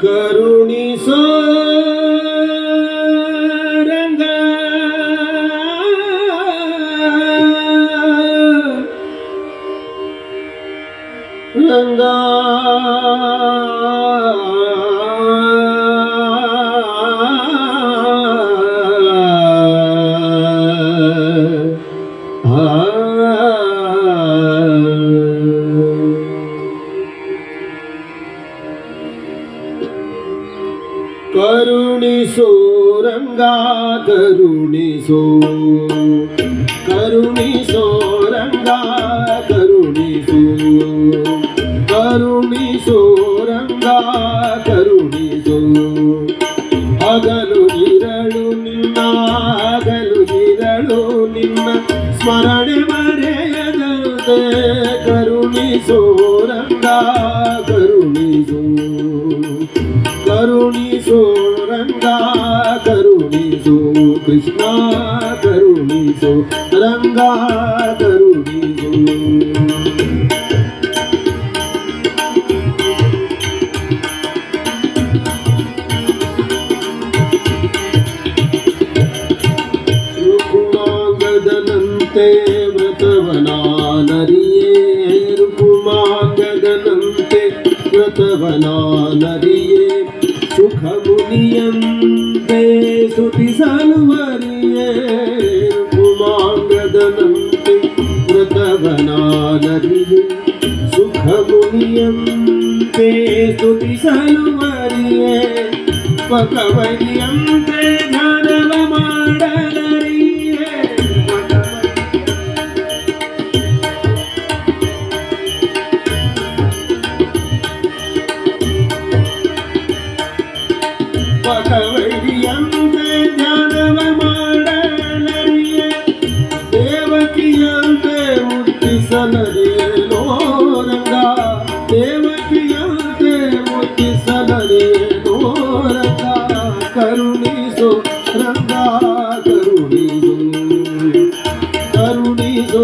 ಕರುಣಿಸೋ ಕರುಣಿಸೋ ರಂಗ ಕರುಣಿಸೋ ಕರುಣಿಸೋ ರಂಗ ಕರುಣಿಸೋ ಕರುಣಿಸೋ ರಂಗ ಕರುಣಿಸೋ ಹಗಲು ಇರಳು ನಿನ್ನ, ಹಗಲು ಇರಳು ನಿನ್ನ. ಸ್ಮರಣೆ ಮರೆಯದಂತೆ ಕರುಣಿಸೋ. ರಂಗ ಕರುಣಿಸೋ ಕೃಷ್ಣ ಕರುಣಿಸು ರಂಗ ಕರುಣಿಸು. ರುಕುಮಾಂಗದನಂತೆ ವ್ರತವನಾನರಿಯೇ ರುಕುಮಾಂಗದನಂತೆ ವ್ರತವನಾನರಿಯೇ. ಸುಖ ಮುನಿಯಂತೆ ಸ್ತುತಿಸಲುವರಿಯೇ ರುಕುಮಾಂಗದನಂತೆ ವ್ರತವನಾನರಿಯೇ ಸುಖ ಮುನಿಯಂತೆ ಸ್ತುತಿಸಲುವರಿಯೇ ಪಕವರಿಯಂತೆ ಧ್ಯಾನವ ರಂಗ ಕರುಣಿಸು ಕರುಣಿಸು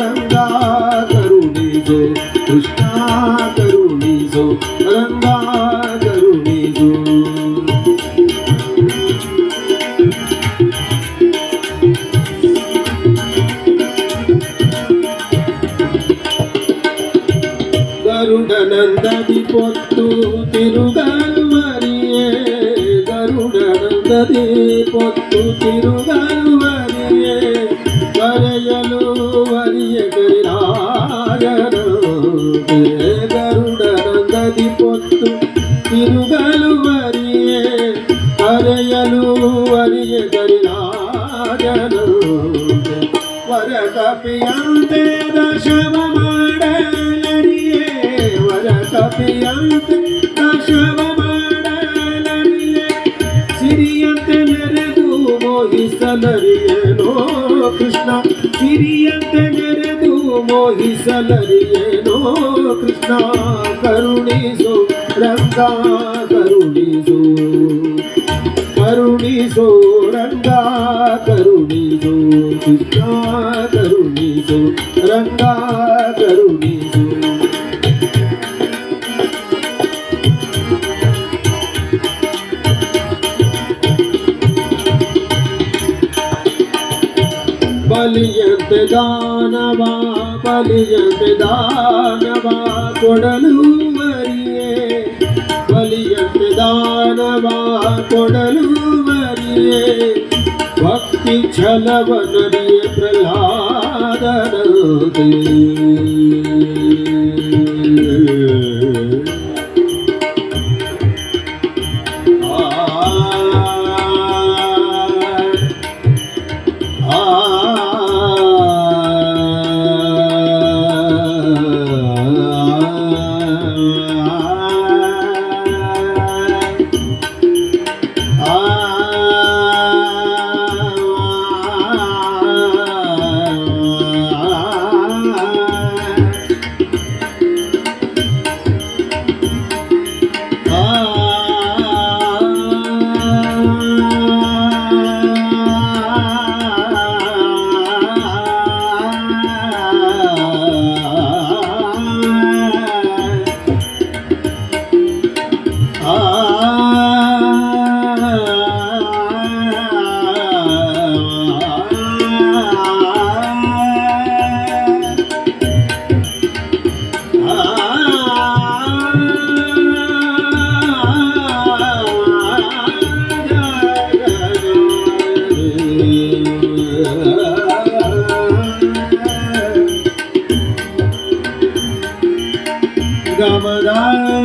ರಂಗ ಕರುಣಿಸು ಕೃಷ್ಣ ಕರುಣಿಸು ರಂಗ ಕರುಣಿಸು ಗರುಡನಂದದಿ ಪೊತ್ತು ತಿರುಗಲ್ವರಿಯೇ ಗರುಡನಂದದಿ ಪೊತ್ತು ತಿರುಗಲ್ವರಿಯೇ ಕರೆಯಲು ವರಿಯ ಗರಿರಾಯನಂತೆ ಗರುಡನಂದದಿ ಪೊತ್ತು ತಿರುಗಲ್ವರಿಯೇ ಕರೆಯಲು ವರಿಯ ಗರಿರಾಯನಂತೆ ವರ ಕಪಿಯಂತೆ ದಶವ ಮಾಡಲರಿಯೇ ವರ ಕಪಿಯಂತೆ ಮೋಹಿಸಲರಿಯೇನೋ ಕೃಷ್ಣ ಸಿರಿಯಂತೆ ನೆರೆದು ಮೋಹಿಸಲರಿಯೇನೋ ಕೃಷ್ಣ, ಕರುಣಿಸು, ರಂಗ, ಕರುಣಿಸು. ಕರುಣಿಸು, ರಂಗ, ಕರುಣಿಸು, ಕೃಷ್ಣ, ಕರುಣಿಸು, ರಂಗ, ಕರುಣಿಸೋ. ಬಲಿಯಂತೆ ದಾನವ ಬಲಿಯಂತೆ ದಾನವ ಕೊಡಲು ಮರಿಯೇ. ಬಲಿಯಂತೆ ದಾನವ ಕೊಡಲು ಮರಿಯೇ. ಭಕ್ತಿ ಛಲವನರಿಯ ಪ್ರಹ್ಲಾದನದೇ Rama Rama